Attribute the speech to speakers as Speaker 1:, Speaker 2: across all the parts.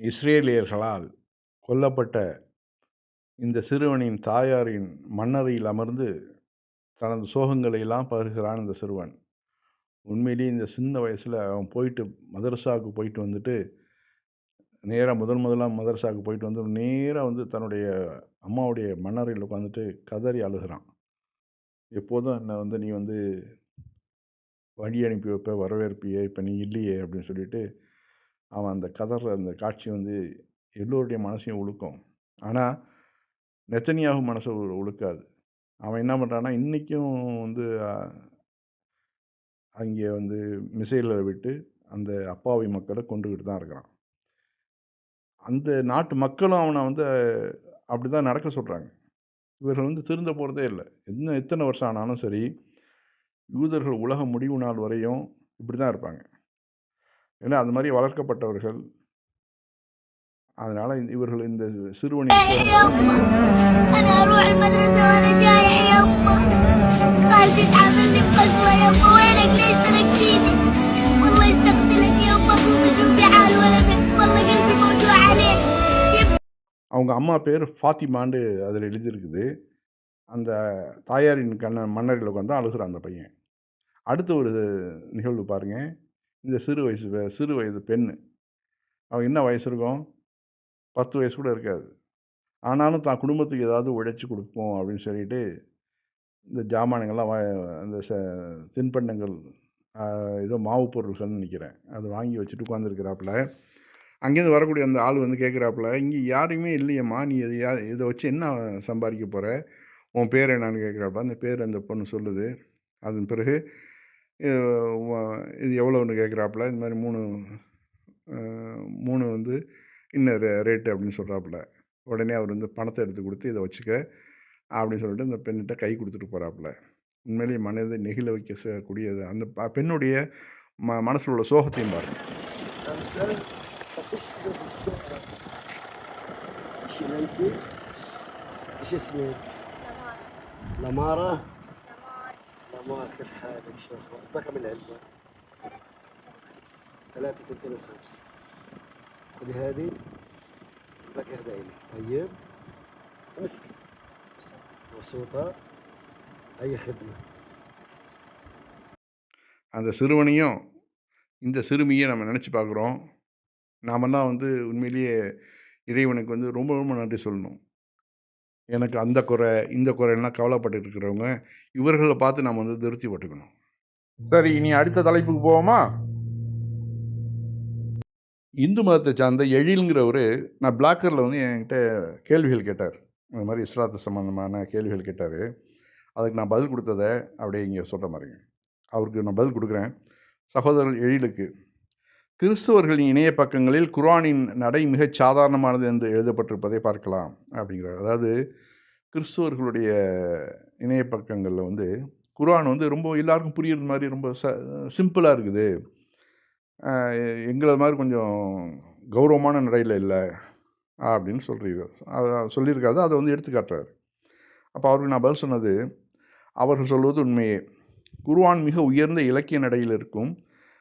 Speaker 1: இஸ்ரேலியர்களால் கொல்லப்பட்ட இந்த சிறுவனின் தாயாரின் மண்ணறையில் அமர்ந்து தனது சோகங்களை எல்லாம் பகிர்கிறான் இந்த சிறுவன். உண்மையிலேயே இந்த சின்ன வயசில் அவன் போயிட்டு மதரசாவுக்கு போயிட்டு வந்துட்டு நேராக முதல் முதலாக மதரசாவுக்கு போயிட்டு வந்து நேராக வந்து தன்னுடைய அம்மாவுடைய மன்னரையில் உட்காந்துட்டு கதறி அழுகிறான். எப்போதும் என்னை வந்து நீ வந்து வழி அனுப்பி வைப்ப வரவேற்பியே இப்போ நீ இல்லையே அப்படின்னு சொல்லிட்டு அவன் அந்த கதற அந்த காட்சி வந்து எல்லோருடைய மனசையும் உழுக்கும். ஆனால் நெத்தனியாகும் மனசை உழுக்காது. அவன் என்ன பண்ணுறான்னா இன்றைக்கும் வந்து அங்கே வந்து மிசைலை விட்டு அந்த அப்பாவி மக்களை கொண்டுக்கிட்டு தான் இருக்கிறான். அந்த நாட்டு மக்களும் அவனை வந்து அப்படி தான் நடக்க சொல்கிறாங்க இவர்கள் வந்து திருந்த போகிறதே இல்லை. என்ன எத்தனை வருஷம் ஆனாலும் சரி யூதர்கள் உலக முடிவு நாள் வரையும் இப்படி தான் இருப்பாங்க. ஏன்னா அது மாதிரி வளர்க்கப்பட்டவர்கள். அதனால் இவர்கள் இந்த
Speaker 2: சிறுவணி
Speaker 1: அவங்க அம்மா பேர் ஃபாத்திமாண்டு அதில் எழுதியிருக்குது. அந்த தாயாரின் கண்ண மன்னர்கள் உட்காந்து அழுகிறான் அந்த பையன். அடுத்த ஒரு நிகழ்வு பாருங்கள் இந்த சிறு வயசு சிறு வயது பெண் அவள் என்ன வயசு இருக்கும்? பத்து வயசு கூட இருக்காது. ஆனாலும் தான் குடும்பத்துக்கு ஏதாவது உழைச்சி கொடுப்போம் அப்படின்னு சொல்லிட்டு இந்த ஜாமானுங்கள்லாம் வா அந்த ச தின்பண்டங்கள் ஏதோ மாவு பொருள்கள்னு நினைக்கிறேன். அது வாங்கி வச்சுட்டு உட்காந்துருக்கிறாப்புல அங்கேருந்து வரக்கூடிய அந்த ஆள் வந்து கேட்குறாப்புல இங்கே யாருமே இல்லையம்மா நீ இது யா இதை வச்சு என்ன சம்பாதிக்க போகிற உன் பேர் என்னான்னு கேட்குறாப்ப அந்த பேர் அந்த பொண்ணு சொல்லுது. அதன் பிறகு இது எவ்வளோன்னு கேட்குறாப்புல? இந்த மாதிரி மூணு மூணு வந்து இன்ன ரே ரேட்டு அப்படின்னு சொல்கிறாப்புல உடனே அவர் வந்து பணத்தை எடுத்து கொடுத்து இதை வச்சுக்க அப்படின்னு சொல்லிட்டு இந்த பெண்ணிட்ட கை கொடுத்துட்டு போகிறாப்புல உண்மையிலேயே மனதை நெகிழ வைக்க ச- கூடியது அந்த பெண்ணுடைய ம மனசில் உள்ள சோகத்தையும் பாருங்க.
Speaker 3: كيف حالك شو اخبارك؟ بكم العلبة؟ ثلاثة تنتين وخمس خذي هذه باقي هذا لك طيب مسكي مبسوطة أي خدمة
Speaker 1: அந்த சிறுவனையும் இந்த சிறுமியை நம்ம நினச்சி பார்க்குறோம் நாமெல்லாம் வந்து உண்மையிலேயே இறைவனுக்கு வந்து ரொம்ப ரொம்ப நன்றி சொல்லணும் எனக்கு அந்த குறை இந்த குறையெல்லாம் கவலைப்பட்டு இருக்கிறவங்க இவர்களை பார்த்து நம்ம வந்து திருப்தி பட்டுக்கணும். சரி இனி அடுத்த தலைப்புக்கு போவோமா? இந்து மதத்தை சார்ந்த எழில்ங்கிறவர் நான் பிளாக்கரில் வந்து என்கிட்ட கேள்விகள் கேட்டார். இந்த மாதிரி இஸ்லாத்து சம்மந்தமான கேள்விகள் கேட்டார். அதுக்கு நான் பதில் கொடுத்ததை அப்படியே இங்கே சொல்கிற மாதிரிங்க. அவருக்கு நான் பதில் கொடுக்குறேன். சகோதரர் எழிலுக்கு. கிறிஸ்தவர்களின் இணைய பக்கங்களில் குர்ஆனின் நடை மிகச் சாதாரணமானது என்று எழுதப்பட்டிருப்பதை பார்க்கலாம் அப்படிங்கிறார். அதாவது கிறிஸ்துவர்களுடைய இணைய பக்கங்களில் வந்து குர்ஆன் வந்து ரொம்ப எல்லாருக்கும் புரியுற மாதிரி ரொம்ப ச சிம்பிளாக இருக்குது. எங்களை மாதிரி கொஞ்சம் கௌரவமான நடையில் இல்லை அப்படின்னு சொல்கிறீங்க சொல்லியிருக்காது அதை வந்து எடுத்துக்காட்டுறார். அப்போ அவருக்கு நான் பதில் சொன்னது அவர்கள் சொல்வது உண்மையே. குர்ஆன் மிக உயர்ந்த இலக்கிய நடையில் இருக்கும்.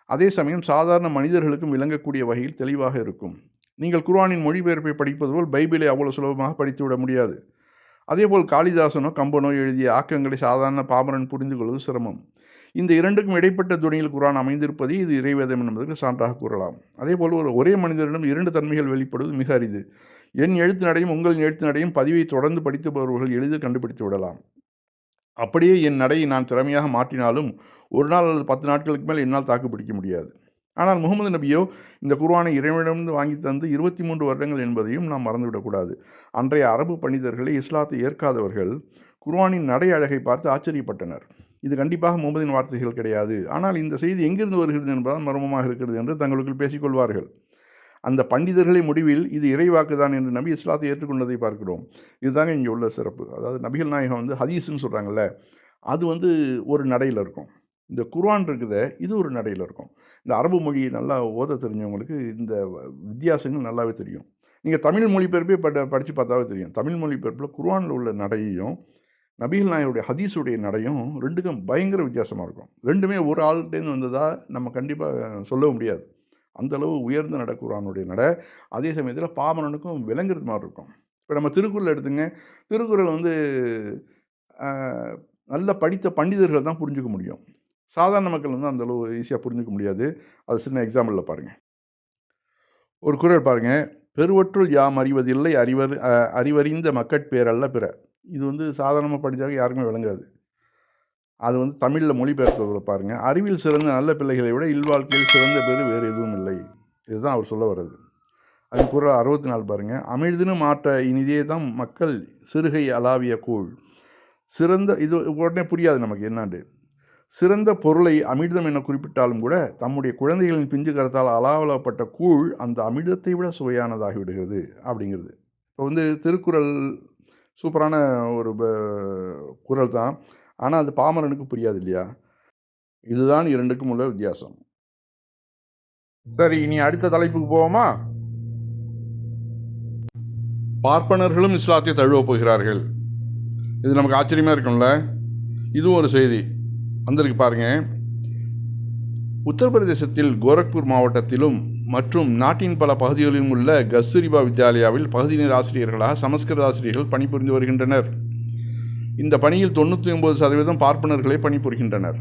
Speaker 1: அதே சமயம் சாதாரண மனிதர்களுக்கும் விளங்கக்கூடிய வகையில் தெளிவாக இருக்கும். நீங்கள் குர்ஆனின் மொழிபெயர்ப்பை படிப்பது போல் பைபிளை அவ்வளோ சுலபமாக படித்துவிட முடியாது. அதேபோல் காளிதாசனோ கம்பனோ எழுதிய ஆக்கங்களை சாதாரண பாமரன் புரிந்து கொள்வது சிரமம். இந்த இரண்டுக்கும் இடைப்பட்ட துணியில் குரான் அமைந்திருப்பது இது இறைவேதம் என்பதற்கு சான்றாக கூறலாம். அதேபோல் ஒரு ஒரே மனிதரிடம் இரண்டு தன்மைகள் வெளிப்படுவது மிக அரிது. என் எழுத்து நடையும் உங்கள் எழுத்து நடையும் பதிவை தொடர்ந்து படித்து வருபவர்கள் எளிதில் கண்டுபிடித்து விடலாம். அப்படியே என் நடையை நான் திறமையாக மாற்றினாலும் ஒரு நாள் அல்லது பத்து நாட்களுக்கு மேல் என்னால் தாக்கு பிடிக்க முடியாது. ஆனால் முகமது நபியோ இந்த குர்வானை இறைவனிடமிருந்து வாங்கி தந்து இருபத்தி மூன்று வருடங்கள் என்பதையும் நாம் மறந்துவிடக்கூடாது அன்றைய அரபு பண்டிதர்களை இஸ்லாத்தை ஏற்காதவர்கள் குர்வானின் நடை அழகை பார்த்து ஆச்சரியப்பட்டனர். இது கண்டிப்பாக முகமதின் வார்த்தைகள் கிடையாது. ஆனால் இந்த செய்தி எங்கிருந்து வருகிறது என்பதால் மர்மமாக இருக்கிறது என்று தங்களுக்குள் பேசிக்கொள்வார்கள் அந்த பண்டிதர்களை முடிவில் இது இறைவாக்குதான் என்று நபி இஸ்லாத்தை ஏற்றுக்கொண்டதை பார்க்கிறோம். இதுதாங்க இங்கே உள்ள சிறப்பு. அதாவது நபிகள் நாயகம் வந்து ஹதீஸ்ன்னு சொல்கிறாங்கல்ல அது வந்து ஒரு நடையில் இருக்கும். இந்த குர்ஆன் இருக்குத இது ஒரு நடையில் இருக்கும். இந்த அரபு மொழியை நல்லா ஓத தெரிஞ்சவங்களுக்கு இந்த வித்தியாசங்கள் நல்லாவே தெரியும். நீங்கள் தமிழ் மொழிபெயர்ப்பே பட படித்து பார்த்தாவே தெரியும். தமிழ் மொழிபெயர்ப்பில் குர்ஆனில் உள்ள நடையையும் நபிகள் நாயருடைய ஹதீஸுடைய நடையும் ரெண்டுக்கும் பயங்கர வித்தியாசமாக இருக்கும். ரெண்டுமே ஒரு ஆள்கிட்டேருந்து வந்ததாக நம்ம கண்டிப்பாக சொல்லவும் முடியாது. அந்தளவு உயர்ந்து உயர்ந்த நட. அதே சமயத்தில் பாமரனுக்கும் விளங்குறது மாதிரி இருக்கும். இப்போ நம்ம திருக்குறள் எடுத்துங்க. திருக்குறள் வந்து நல்ல படித்த பண்டிதர்கள் தான் புரிஞ்சுக்க முடியும். சாதாரண மக்கள் வந்து அந்தளவு ஈஸியாக புரிஞ்சுக்க முடியாது. அது சின்ன எக்ஸாம்பிளில் பாருங்கள் ஒரு குரல் பாருங்கள் பெருவற்றுள் யாம் அறிவதில்லை அறிவர் அறிவறிந்த மக்கட்பேரல்ல பிற. இது வந்து சாதாரணமாக படித்தாக்க யாருக்குமே விளங்காது. அது வந்து தமிழில் மொழிபெயர்ப்பதில் பாருங்க. அறிவில் சிறந்த நல்ல பிள்ளைகளை விட இல்வாழ்க்கையில் சிறந்த பேர் வேறு எதுவும் இல்லை. இதுதான் அவர் சொல்ல வர்றது. அது குறள் அறுபத்தி நாலு பாருங்க. அமிழ்தினு மாற்ற இனிதே தான் மக்கள் சிறுகை அலாவிய கூழ். சிறந்த இது உடனே புரியாது நமக்கு என்னாண்டு. சிறந்த பொருளை அமிர்தம் என குறிப்பிட்டாலும் கூட தம்முடைய குழந்தைகளின் பிஞ்சு கரத்தால் அலாவலப்பட்ட கூழ் அந்த அமிர்தத்தை விட சுவையானதாகி விடுகிறது. அப்படிங்கிறது. இப்போ வந்து திருக்குறள் சூப்பரான ஒரு ப- தான் ஆனால் அது பாமரனுக்கு புரியாது இல்லையா இதுதான் இரண்டுக்கும் உள்ள வித்தியாசம். சரி இனி அடுத்த தலைப்புக்கு போவோமா? பார்ப்பனர்களும் இஸ்லாத்தை தழுவப் போகிறார்கள். இது நமக்கு ஆச்சரியமாக இருக்கும்ல? இதுவும் ஒரு செய்தி. வந்திருக்கு பாருங்க. உத்தரப்பிரதேசத்தில் கோரக்பூர் மாவட்டத்திலும் மற்றும் நாட்டின் பல பகுதிகளிலும் உள்ள கஸ்தூரிபா வித்யாலயாவில் பகுதி ஆசிரியர்களாக சமஸ்கிருத ஆசிரியர்கள் பணிபுரிந்து வருகின்றனர். இந்த பணியில் தொண்ணூற்றி ஒன்பது சதவீதம் பார்ப்பனர்களே பணிபுரிகின்றனர்.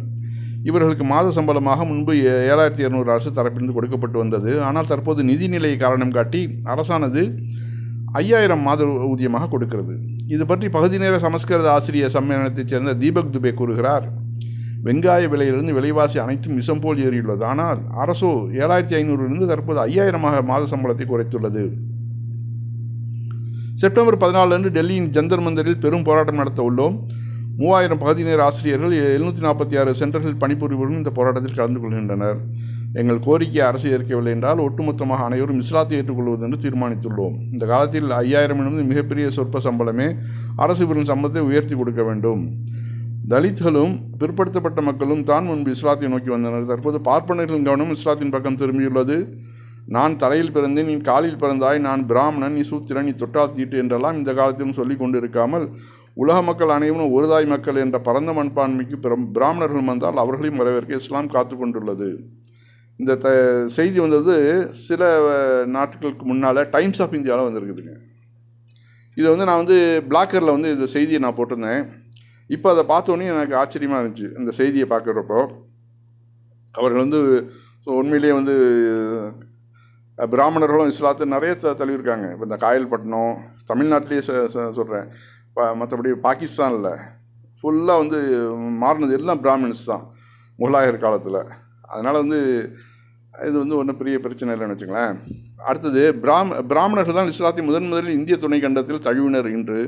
Speaker 1: இவர்களுக்கு மாத சம்பளமாக முன்பு ஏழாயிரத்தி இரநூறு அரசு தரப்பிலிருந்து கொடுக்கப்பட்டு வந்தது. ஆனால் தற்போது நிதிநிலை காரணம் காட்டி அரசானது ஐயாயிரம் மாத ஊதியமாக கொடுக்கிறது. இது பற்றி பகுதி நேர சமஸ்கிருத ஆசிரியர் சம்மேளனத்தைச் சேர்ந்த தீபக் துபே கூறுகிறார். வெங்காய விலையிலிருந்து விலைவாசி அனைத்தும் விஷம் போல் ஏறியுள்ளது. ஆனால் அரசோ ஏழாயிரத்தி ஐநூறுலிருந்து தற்போது ஐயாயிரமாக மாத சம்பளத்தை குறைத்துள்ளது. செப்டம்பர் பதினாலு அன்று டெல்லியின் ஜந்தர் மந்தரில் பெரும் போராட்டம் நடத்த உள்ளோம். மூவாயிரம் பகுதி நேர ஆசிரியர்கள் எழுநூற்றி நாற்பத்தி ஆறு சென்டர்கள் பணிபுரிவரும் இந்த போராட்டத்தில் கலந்து கொள்கின்றனர். எங்கள் கோரிக்கை அரசு ஏற்கவில்லை என்றால் ஒட்டுமொத்தமாக அனைவரும் இஸ்லாத்தை ஏற்றுக்கொள்வது என்று தீர்மானித்துள்ளோம். இந்த காலத்தில் ஐயாயிரம் என்பது மிகப்பெரிய சொற்ப சம்பளமே. அரசு பெறும் சம்பளத்தை உயர்த்தி கொடுக்க வேண்டும். தலித்களும் பிற்படுத்தப்பட்ட மக்களும் தான் முன்பு இஸ்லாத்தை நோக்கி வந்தனர். தற்போது பார்ப்பனர்களின் கவனம் இஸ்லாத்தின் பக்கம் திரும்பியுள்ளது. நான் தலையில் பிறந்தேன் நீ காலில் பிறந்தாய் நான் பிராமணன் நீ சூத்திரன் நீ தொட்டால் தீட்டு என்றெல்லாம் இந்த காலத்திலும் சொல்லிக் கொண்டிருக்காமல் உலக மக்கள் அனைவரும் ஒருதாய் மக்கள் என்ற பரந்த மண்பான்மைக்கு பிரம்- பிராமணர்கள் வந்தால் அவர்களையும் வரவேற்க இஸ்லாம் காத்து கொண்டுள்ளது. இந்த த செய்தி வந்தது சில நாட்களுக்கு முன்னால் டைம்ஸ் ஆஃப் இந்தியாவில் வந்திருக்குதுங்க. இதை வந்து நான் வந்து பிளாக்கரில் வந்து இந்த செய்தியை நான் போட்டிருந்தேன். இப்போ அதை பார்த்தோன்னே எனக்கு ஆச்சரியமாக இருந்துச்சு இந்த செய்தியை பார்க்குறப்போ. அவர்கள் வந்து ஸோ உண்மையிலேயே வந்து பிராமணர்களும் இஸ்லாத்து நிறைய தழுவிருக்காங்க இப்போ இந்த காயல்பட்டினம் தமிழ்நாட்டிலேயே சொல்கிறேன் மற்றபடி பாகிஸ்தானில் ஃபுல்லாக வந்து மாறினது எல்லாம் பிராமின்ஸ் தான் முகலாயர் காலத்தில். அதனால் வந்து இது வந்து ஒன்றும் பெரிய பிரச்சனை இல்லைன்னு வச்சுங்களேன் அடுத்தது பிராம் பிராமணர்கள் தான் இஸ்லாத்தை முதன் முதலில் இந்திய துணை கண்டத்தில் தழுவினர் என்று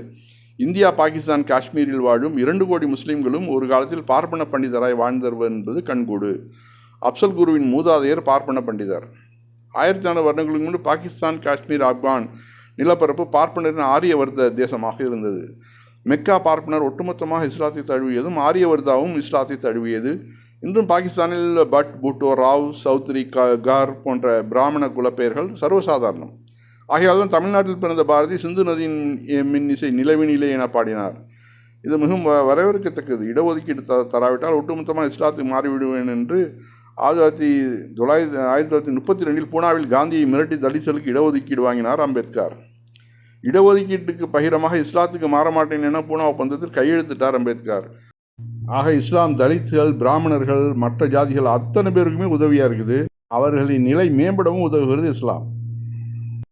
Speaker 1: இந்தியா பாகிஸ்தான் காஷ்மீரில் வாழும் இரண்டு கோடி முஸ்லீம்களும் ஒரு காலத்தில் பார்ப்பன பண்டிதராய் வாழ்ந்தவர் என்பது கண்கூடு. அப்சல் குருவின் மூதாதையர் பார்ப்பன பண்டிதர். ஆயிரத்தி வருடங்களுக்கு முன்பு பாகிஸ்தான் காஷ்மீர் ஆப்கான் நிலப்பரப்பு பார்ப்பனரின் ஆரியவர்த்த தேசமாக இருந்தது. மெக்கா பார்ப்பனர் ஒட்டுமொத்தமாக இஸ்லாத்தை தழுவியதும் ஆரியவர்தாவும் இஸ்லாத்தை தழுவியது. இன்றும் பாகிஸ்தானில் பட் பூட்டோ ராவ் சௌத்ரி க கார் போன்ற பிராமண குலப்பெயர்கள் சர்வசாதாரணம். ஆகையால் தான் தமிழ்நாட்டில் பிறந்த பாரதி சிந்து நதியின் மின் இசை நிலவினிலே என பாடினார். இது மிகவும் வ- வரவேற்கத்தக்கது. இடஒதுக்கீடு த தராவிட்டால் ஒட்டுமொத்தமாக இஸ்லாத்துக்கு மாறிவிடுவேன் என்று ஆயிரத்தி தொள்ளாயிரத்தி ஆயிரத்தி தொள்ளாயிரத்தி முப்பத்தி ரெண்டில் பூனாவில் காந்தியை மிரட்டி தலித்களுக்கு இடஒதுக்கீடு வாங்கினார் அம்பேத்கர். இடஒதுக்கீட்டுக்கு பகிரமாக இஸ்லாத்துக்கு மாறமாட்டேன் என பூனா ஒப்பந்தத்தில் கையெழுத்திட்டார் அம்பேத்கர். ஆக இஸ்லாம் தலித்துகள் பிராமணர்கள் மற்ற ஜாதிகள் அத்தனை பேருக்குமே உதவியாக இருக்குது. அவர்களின் நிலை மேம்படவும் உதவுகிறது இஸ்லாம்.